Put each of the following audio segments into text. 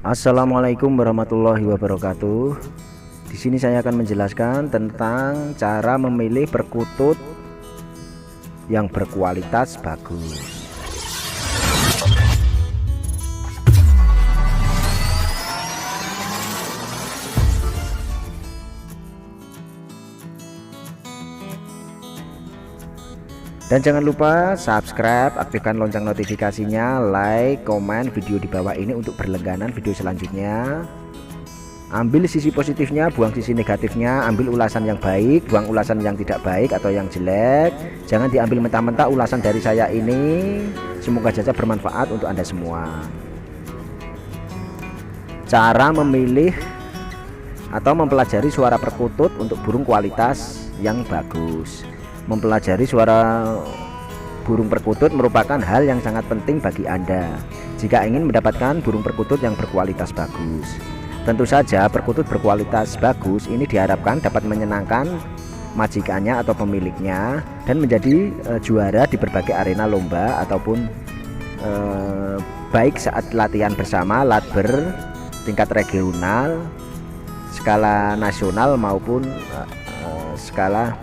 Assalamualaikum warahmatullahi wabarakatuh. Di sini saya akan menjelaskan tentang cara memilih perkutut yang berkualitas bagus. Dan jangan lupa subscribe, aktifkan lonceng notifikasinya, like, komen video di bawah ini untuk berlangganan video selanjutnya. Ambil sisi positifnya, buang sisi negatifnya, ambil ulasan yang baik, buang ulasan yang tidak baik atau yang jelek. Jangan diambil mentah-mentah ulasan dari saya ini. Semoga saja bermanfaat untuk Anda semua. Cara memilih atau mempelajari suara perkutut untuk burung kualitas yang bagus mempelajari suara burung perkutut merupakan hal yang sangat penting bagi Anda jika ingin mendapatkan burung perkutut yang berkualitas bagus. Tentu saja perkutut berkualitas bagus ini diharapkan dapat menyenangkan majikannya atau pemiliknya dan menjadi e, juara di berbagai arena lomba ataupun e, baik saat latihan bersama latber tingkat regional, skala nasional maupun e, skala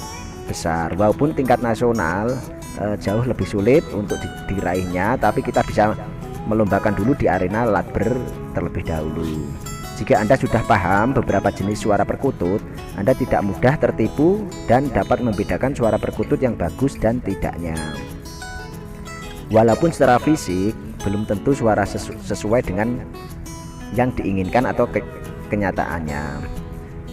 besar. Walaupun tingkat nasional eh, jauh lebih sulit untuk diraihnya tapi kita bisa melombakan dulu di arena latber terlebih dahulu. Jika Anda sudah paham beberapa jenis suara perkutut Anda tidak mudah tertipu dan dapat membedakan suara perkutut yang bagus dan tidaknya. Walaupun secara fisik belum tentu suara sesu sesuai dengan yang diinginkan atau ke kenyataannya.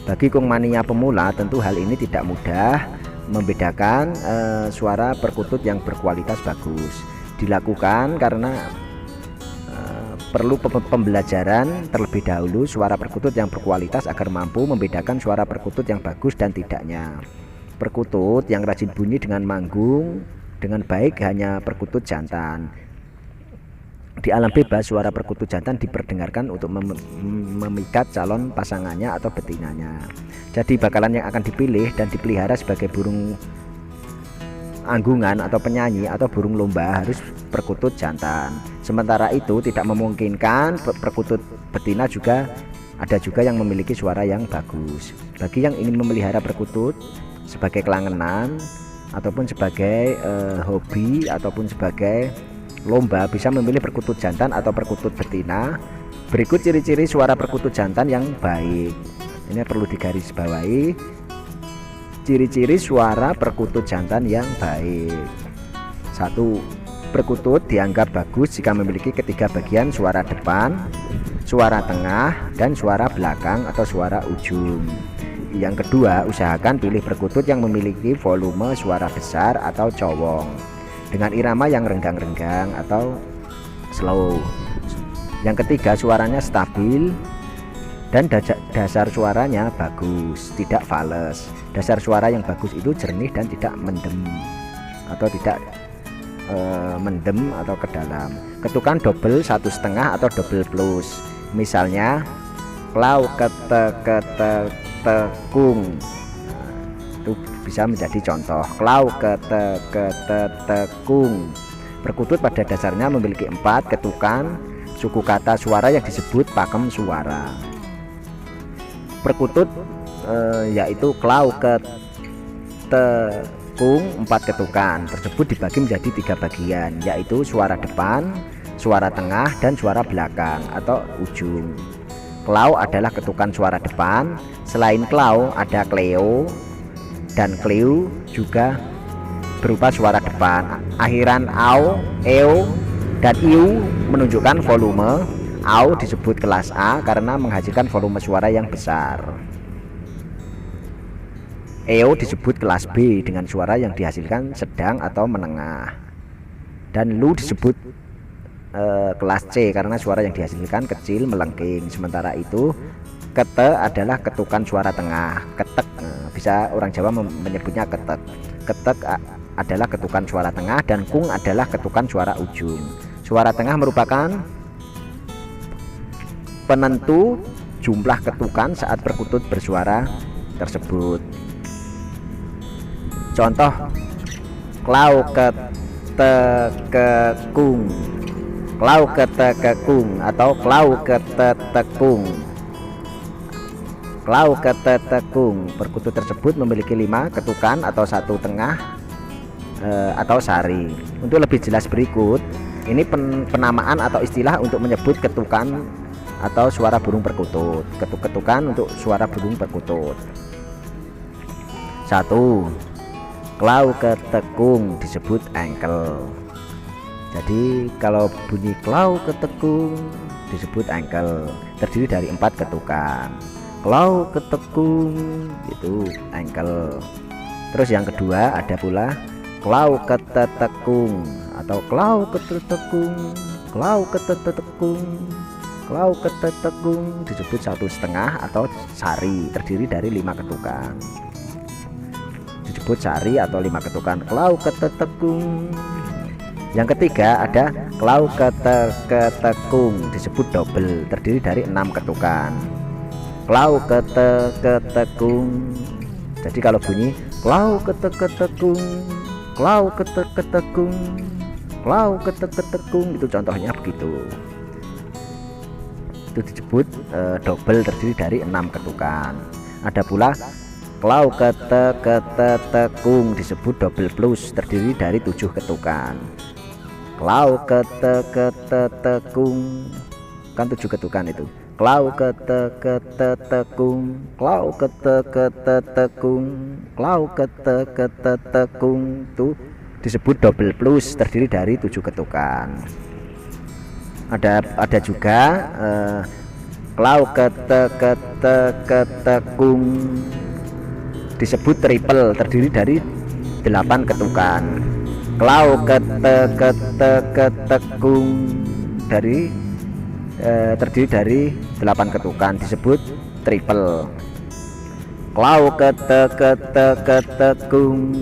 Bagi kung mania pemula tentu hal ini tidak mudah membedakan uh, suara perkutut yang berkualitas bagus. Dilakukan karena uh, perlu pembelajaran terlebih dahulu suara perkutut yang berkualitas agar mampu membedakan suara perkutut yang bagus dan tidaknya. Perkutut yang rajin bunyi dengan manggung dengan baik hanya perkutut jantan di alam bebas suara perkutut jantan diperdengarkan untuk mem memikat calon pasangannya atau betinanya. Jadi bakalan yang akan dipilih dan dipelihara sebagai burung anggungan atau penyanyi atau burung lomba harus perkutut jantan sementara itu tidak memungkinkan perkutut betina juga ada juga yang memiliki suara yang bagus. Bagi yang ingin memelihara perkutut sebagai kelangenan ataupun sebagai uh, hobi ataupun sebagai lomba bisa memilih perkutut jantan atau perkutut betina. Berikut ciri-ciri suara perkutut jantan yang baik. Ini perlu digarisbawahi. Ciri-ciri suara perkutut jantan yang baik. Satu, perkutut dianggap bagus jika memiliki ketiga bagian suara depan, suara tengah, dan suara belakang atau suara ujung. Yang kedua, usahakan pilih perkutut yang memiliki volume suara besar atau cowong dengan irama yang renggang-renggang atau slow. Yang ketiga suaranya stabil dan dasar suaranya bagus, tidak fales. Dasar suara yang bagus itu jernih dan tidak mendem atau tidak e, mendem atau ke dalam. Ketukan double satu setengah atau double plus. Misalnya klau kete kete tekung bisa menjadi contoh. Klau kete kete tekung. Perkutut pada dasarnya memiliki empat ketukan suku kata suara yang disebut pakem suara. Perkutut eh, yaitu klau ketekung empat ketukan. Tersebut dibagi menjadi tiga bagian yaitu suara depan suara tengah dan suara belakang atau ujung. Klau adalah ketukan suara depan. Selain klau ada kleo dan kleu juga berupa suara depan. Akhiran au, eo, dan iu menunjukkan volume. Au disebut kelas A karena menghasilkan volume suara yang besar. Eo disebut kelas B dengan suara yang dihasilkan sedang atau menengah. Dan lu disebut uh, kelas C karena suara yang dihasilkan kecil melengking. Sementara itu kete adalah ketukan suara tengah ketek. Nah, bisa orang Jawa menyebutnya ketek. Ketek adalah ketukan suara tengah dan kung adalah ketukan suara ujung. Suara tengah merupakan penentu jumlah ketukan saat perkutut bersuara tersebut. Contoh klau kete kekung klau ketekekung atau klau ketetekung klau ketetekung. Perkutut tersebut memiliki lima ketukan atau satu tengah e, atau sari. Untuk lebih jelas berikut ini pen, penamaan atau istilah untuk menyebut ketukan atau suara burung perkutut. Ketuk-ketukan untuk suara burung perkutut. Satu klau ketekung disebut engkel. Jadi kalau bunyi klau ketekung disebut engkel. Terdiri dari empat ketukan klau ketekung itu engkel. Terus yang kedua ada pula klau ketetekung atau klau ketetekung klau ketetekung klau ketetekung disebut satu setengah atau sari terdiri dari lima ketukan. Disebut sari atau lima ketukan klau ketetekung. Yang ketiga ada klau kete ketekung disebut double terdiri dari enam ketukan klau kete ketekung jadi kalau bunyi klau kete ketekung klau kete ketekung klau kete ketekung itu contohnya begitu itu disebut e, double terdiri dari enam ketukan ada pula Klau kete kete tekung disebut double plus terdiri dari tujuh ketukan. Klau kete kete tekung kan tujuh ketukan itu. Klau kete kete tekung, klau kete kete tekung, klau kete kete tekung itu disebut double plus terdiri dari tujuh ketukan. Ada ada juga eh, klau kete kete kete kung disebut triple terdiri dari delapan ketukan. Klau kete kete ketekung dari eh, terdiri dari delapan ketukan disebut triple. Klau kete kete ketekung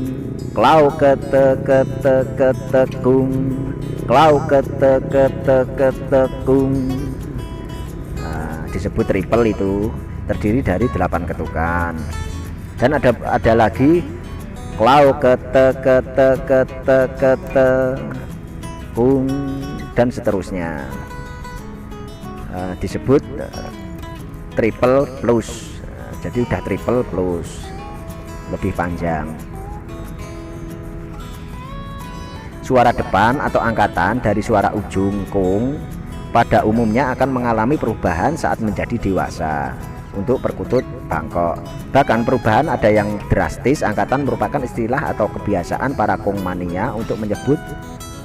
klau kete kete ketekung klau kete kete ketekung nah, disebut triple itu terdiri dari delapan ketukan. Dan ada ada lagi klau kete kete kete dan seterusnya uh, disebut uh, triple plus. Uh, jadi udah triple plus. Lebih panjang. Suara depan atau angkatan dari suara ujung kung pada umumnya akan mengalami perubahan saat menjadi dewasa. Untuk perkutut Bangkok. Bahkan perubahan ada yang drastis, angkatan merupakan istilah atau kebiasaan para kongmania untuk menyebut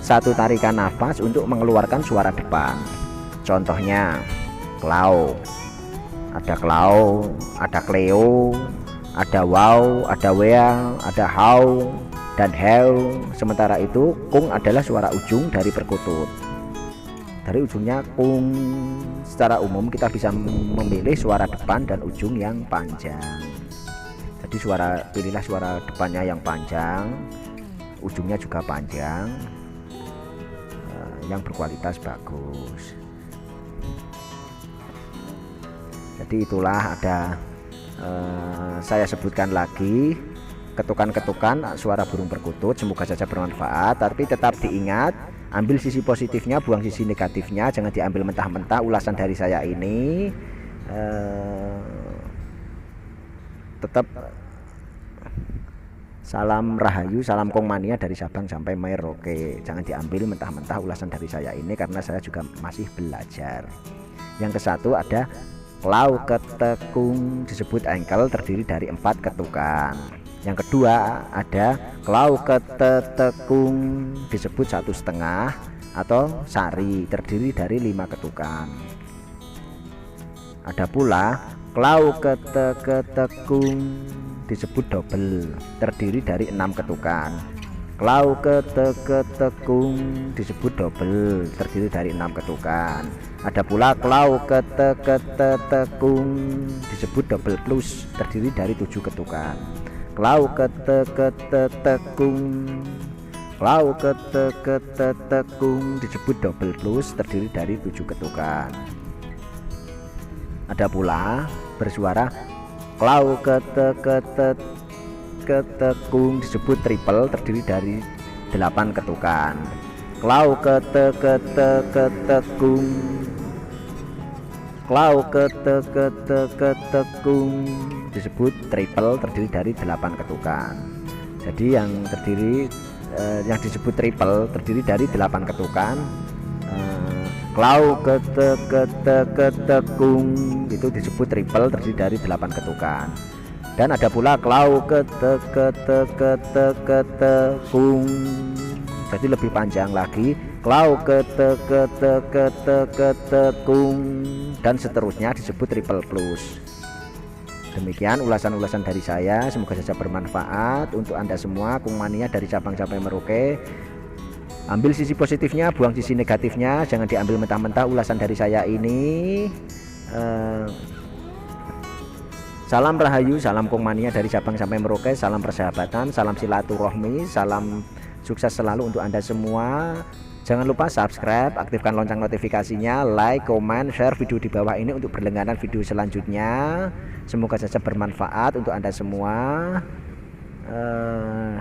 satu tarikan nafas untuk mengeluarkan suara depan. Contohnya, klau, ada klau, ada kleo, ada wow, ada well, ada how, dan hell. Sementara itu, kung adalah suara ujung dari perkutut. Dari ujungnya kung. Secara umum kita bisa memilih suara depan dan ujung yang panjang. Jadi suara pilihlah suara depannya yang panjang ujungnya juga panjang. Eh, yang berkualitas bagus jadi itulah ada eh, saya sebutkan lagi ketukan-ketukan suara burung perkutut semoga saja bermanfaat. Tapi tetap diingat ambil sisi positifnya buang sisi negatifnya jangan diambil mentah-mentah. Ulasan dari saya ini eh, tetap salam rahayu salam kongmania dari Sabang sampai Merauke jangan diambil mentah-mentah ulasan dari saya ini karena saya juga masih belajar. Yang ke satu ada klau ketekung disebut engkel terdiri dari empat ketukan. Yang kedua ada klau ketetekung disebut satu setengah atau sari terdiri dari lima ketukan. Ada pula klau keteketekung disebut double terdiri dari enam ketukan. Klau keteketekung disebut double terdiri dari enam ketukan ada pula klau keteketekung disebut double plus terdiri dari tujuh ketukan. Klau kete kete tekung Klau kete kete tekung disebut double plus terdiri dari tujuh ketukan. Ada pula bersuara Klau kete kete ketekung disebut triple terdiri dari delapan ketukan. Klau kete kete ketekung klau kete kete ketekung disebut triple terdiri dari 8 ketukan. Jadi yang terdiri eh, yang disebut triple terdiri dari 8 ketukan eh, klau kete kete ketekung itu disebut triple terdiri dari 8 ketukan. Dan ada pula klau kete kete kete ketekung jadi lebih panjang lagi klau kete kete kete ketekung dan seterusnya disebut triple plus. Demikian ulasan-ulasan dari saya. Semoga saja bermanfaat untuk anda semua. Kungmania dari cabang-cabang Merauke. Ambil sisi positifnya buang sisi negatifnya. Jangan diambil mentah-mentah ulasan dari saya ini. Uh, Salam Rahayu, salam Kungmania dari cabang sampai Merauke, salam persahabatan, salam silaturahmi, salam Sukses selalu untuk Anda semua. Jangan lupa subscribe, aktifkan lonceng notifikasinya, like, comment, share video di bawah ini untuk berlangganan video selanjutnya. Semoga saja bermanfaat untuk Anda semua. Uh,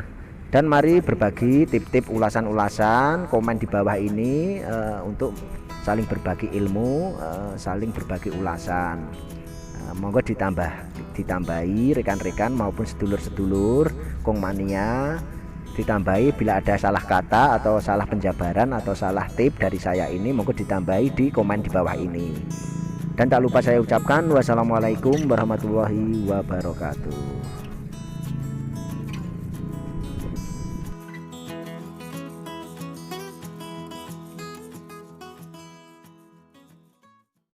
dan mari berbagi tip-tip ulasan-ulasan komen di bawah ini uh, untuk saling berbagi ilmu, uh, saling berbagi ulasan. Monggo ditambah ditambahi rekan-rekan maupun sedulur-sedulur Kongmania ditambahi bila ada salah kata atau salah penjabaran atau salah tip dari saya ini monggo ditambahi di komen di bawah ini. Dan tak lupa saya ucapkan wassalamualaikum warahmatullahi wabarakatuh